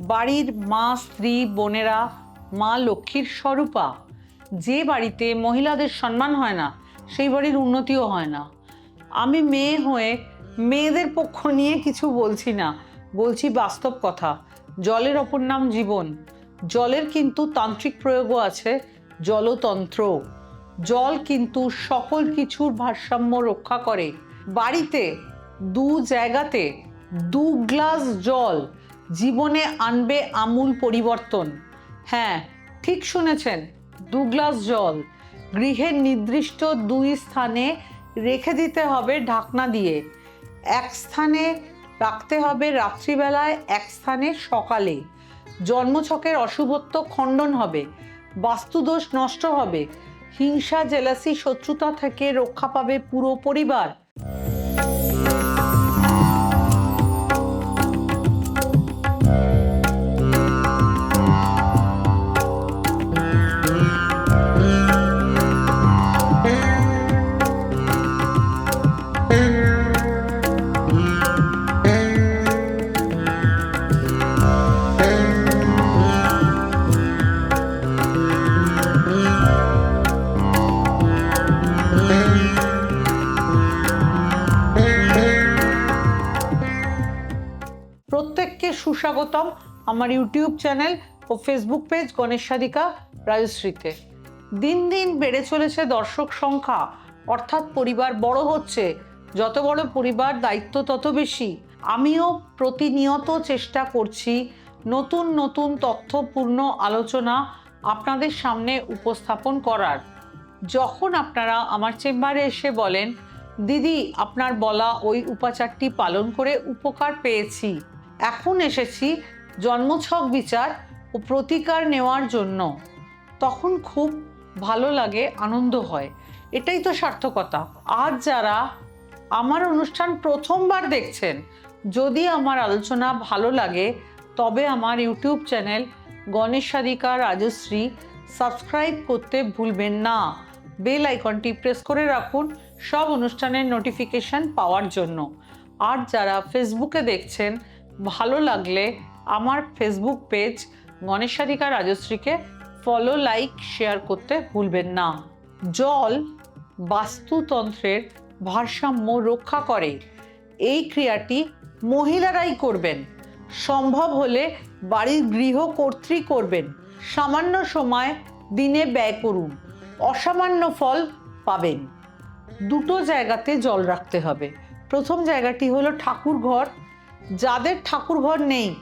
বাড়ির মা, স্ত্রী, বোনেরা, মা লক্ষ্মীর স্বরূপা। যে বাড়িতে মহিলাদের সম্মান হয় না, সেই বাড়ির উন্নতিও হয় না। আমি মেয়ে হয়ে মেয়েদের পক্ষ নিয়ে কিছু বলছি না। বলছি বাস্তব কথা। জলের অপর নাম জীবন। জলের কিন্তু তান্ত্রিক প্রয়োগও আছে জলতন্ত্র জল কিন্তু সকল কিছুর ভারসাম্য রক্ষা করে। বাড়িতে, দু জায়গাতে, দু গ্লাস জল জীবনে আনবে আমূল পরিবর্তন। হ্যাঁ ঠিক শুনেছেন, দু গ্লাস জল। গৃহের নির্দিষ্ট দুই স্থানে রেখে দিতে হবে ঢাকনা দিয়ে। এক স্থানে রাখতে হবে রাত্রিবেলায়, এক স্থানে সকালে। জন্মছকের অশুভত্ব খণ্ডন হবে, বাস্তুদোষ নষ্ট হবে। হিংসা, জেলাসি, শত্রুতা থেকে রক্ষা পাবে পুরো পরিবার। প্রত্যেককে সুস্বাগতম আমার ইউটিউব চ্যানেল ও ফেসবুক পেজ গণেশ সাধিকা রাজশ্রীতে। দিন দিন বেড়ে চলেছে দর্শক সংখ্যা, অর্থাৎ পরিবার বড় হচ্ছে। যত বড় পরিবার, দায়িত্ব তত বেশি। আমিও প্রতিনিয়ত চেষ্টা করছি নতুন নতুন তথ্যপূর্ণ আলোচনা আপনাদের সামনে উপস্থাপন করার। যখন আপনারা আমার চেম্বারে এসে বলেন, দিদি, আপনার বলা ওই উপাচারটি পালন করে উপকার পেয়েছি। এখন এসেছি জন্মছক বিচার ও প্রতিকার নেওয়ার জন্য। তখন খুব ভালো লাগে, আনন্দ হয়। এটাই তো সার্থকতা। আজ যারা আমার অনুষ্ঠান প্রথমবার দেখছেন, যদি আমার আলোচনা ভালো লাগে, তবে আমার YouTube channel Ganesh Sadhika Rajashree subscribe করতে ভুলবেন না। বেল আইকনটি প্রেস করে রাখুন, সব অনুষ্ঠানের নোটিফিকেশন পাওয়ার জন্য। আর যারা ফেসবুকে দেখছেন ভালো লাগলে আমার ফেসবুক পেজ গণেশ সাধিকা রাজশ্রীকে ফলো লাইক শেয়ার করতে ভুলবেন না। জল বাস্তুতন্ত্রের ভারসাম্য রক্ষা করে। এই ক্রিয়াটি মহিলারাই করবেন। সম্ভব হলে বাড়ির গৃহকর্ত্রী করবেন। সামান্য সময় দিনে ব্যয় করুন। অসামান্য ফল পাবেন। দুটো জায়গাতে জল রাখতে হবে। প্রথম জায়গাটি হলো ঠাকুর ঘর যাদের ঠাকুর ঘর নেই,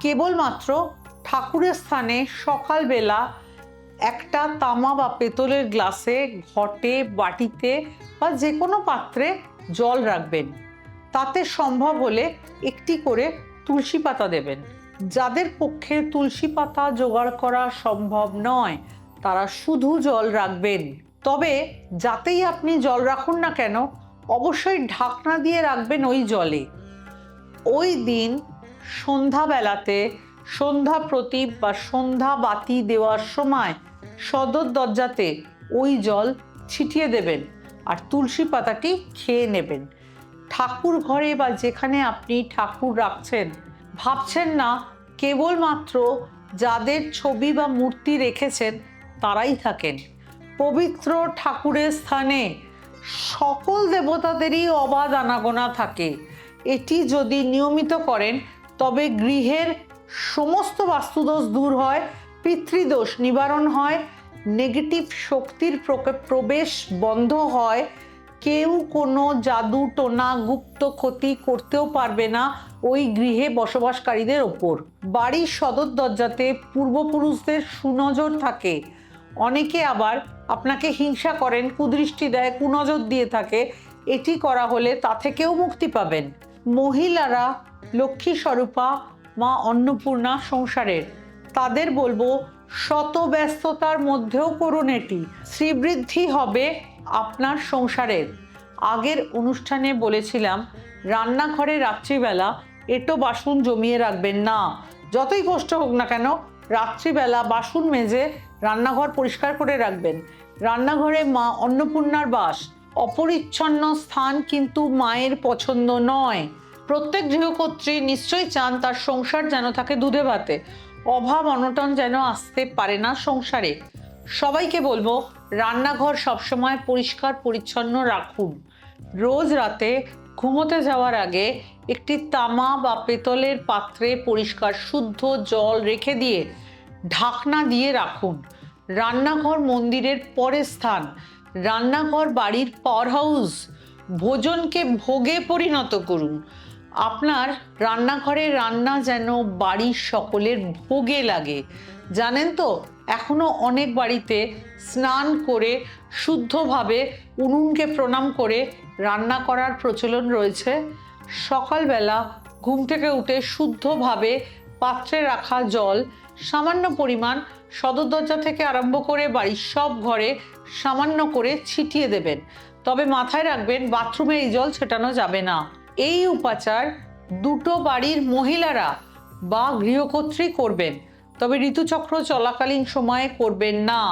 কেবলমাত্র ঠাকুরের স্থানে সকালবেলা একটা তামা বা পেতলের গ্লাসে, ঘটে, বাটিতে বা যে কোনো পাত্রে জল রাখবেন। তাতে সম্ভব হলে একটি করে তুলসী পাতা দেবেন। যাদের পক্ষে তুলসী পাতা জোগাড় করা সম্ভব নয়, তারা শুধু জল রাখবেন। তবে যাতেই আপনি জল রাখুন না কেন, অবশ্যই ঢাকনা দিয়ে রাখবেন ওই জলে। ওই দিন সন্ধ্যাবেলাতে সন্ধ্যা প্রদীপ বা সন্ধ্যা বাতি দেওয়ার সময় সদর দরজাতে ওই জল ছিটিয়ে দেবেন আর তুলসী পাতাটি খেয়ে নেবেন। ঠাকুর ঘরে বা যেখানে আপনি ঠাকুর রাখছেন, ভাবছেন না কেবলমাত্র যাদের ছবি বা মূর্তি রেখেছেন তারাই থাকেন। পবিত্র ঠাকুরের স্থানে সকল দেবতাদেরই অবাধ আনাগোনা থাকে। এটি যদি নিয়মিত করেন, তবে গৃহের সমস্ত বাস্তুদোষ দূর হয়, পিতৃদোষ নিবারণ হয়, নেগেটিভ শক্তির প্রবেশ বন্ধ হয়, কেউ কোনো জাদু, টোনা, গুপ্ত ক্ষতি করতেও পারবে না ওই গৃহে বসবাসকারীদের ওপর। বাড়ির সদর দরজাতে পূর্বপুরুষদের সুনজর থাকে। অনেকে আবার আপনাকে হিংসা করেন, কুদৃষ্টি দেয়, কুনজর দিয়ে থাকে। এটি করা হলে তা থেকেও মুক্তি পাবেন। মহিলারা লক্ষ্মী স্বরূপা মা অন্নপূর্ণা সংসারের। তাদের বলব শত ব্যস্ততার মধ্যেও করুন এটি। শ্রীবৃদ্ধি হবে আপনার সংসারের। আগের অনুষ্ঠানে বলেছিলাম, রান্নাঘরে রাত্রিবেলা এটো বাসন জমিয়ে রাখবেন না। যতই কষ্ট হোক না কেন, রাত্রিবেলা বাসন মেজে রান্নাঘর পরিষ্কার করে রাখবেন। রান্নাঘরে মা অন্নপূর্ণার বাস। অপরিচ্ছন্ন স্থান কিন্তু মায়ের পছন্দ নয়। প্রত্যেক গৃহকর্ত্রী নিশ্চয়ই চান তার সংসার যেন থাকে দুধে ভাতে। অভাব অনটন যেন আসতে পারে না সংসারে। সবাইকে বলব, রান্নাঘর সবসময় পরিষ্কার, পরিচ্ছন্ন রাখুন। রোজ রাতে ঘুমোতে যাওয়ার আগে একটি তামা বা পেতলের পাত্রে পরিষ্কার শুদ্ধ জল রেখে দিয়ে ঢাকনা দিয়ে রাখুন। রান্নাঘর মন্দিরের পরের স্থান রান্নাঘর বাড়ির পাওয়ার হাউস ভোজনকে ভোগে পরিণত করুন। আপনার রান্নাঘরে রান্না যেন বাড়ির সকলের ভোগে লাগে। জানেন তো, এখনও অনেক বাড়িতে স্নান করে শুদ্ধভাবে উনুনকে প্রণাম করে রান্না করার প্রচলন রয়েছে। সকালবেলা ঘুম থেকে উঠে শুদ্ধভাবে পাত্রে রাখা জল সামান্য পরিমাণ সদর দরজা থেকে আরম্ভ করে বাড়ির সব ঘরে সামান্য করে ছিটিয়ে দেবেন। তবে মাথায় রাখবেন, বাথরুমে এই জল ছেটানো যাবে না। এই উপাচার দুটো বাড়ির মহিলারা বা গৃহকর্ত্রী করবেন, তবে ঋতুচক্র চলাকালীন সময়ে করবেন না।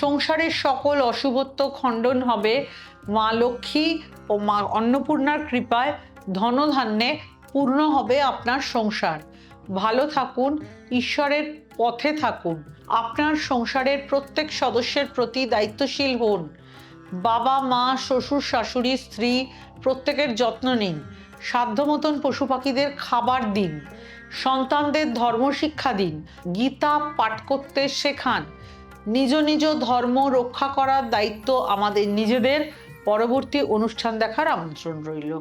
সংসারের সকল অশুভত্ব খণ্ডন হবে মা লক্ষ্মী ও মা অন্নপূর্ণার কৃপায়, ধনধান্যে পূর্ণ হবে আপনার সংসার। ভালো থাকুন, ঈশ্বরের পথে থাকুন, আপনার সংসারের প্রত্যেক সদস্যের প্রতি দায়িত্বশীল হন। বাবা, মা, শ্বশুর, শাশুড়ি, স্ত্রী, প্রত্যেকের যত্ন নিন। সাধ্য মতন পশু পাখিদের খাবার দিন। সন্তানদের ধর্ম শিক্ষা দিন। গীতা পাঠ করতে শেখান। নিজ নিজ ধর্ম রক্ষা করার দায়িত্ব আমাদের নিজেদের। পরবর্তী অনুষ্ঠান দেখার আমন্ত্রণ রইল।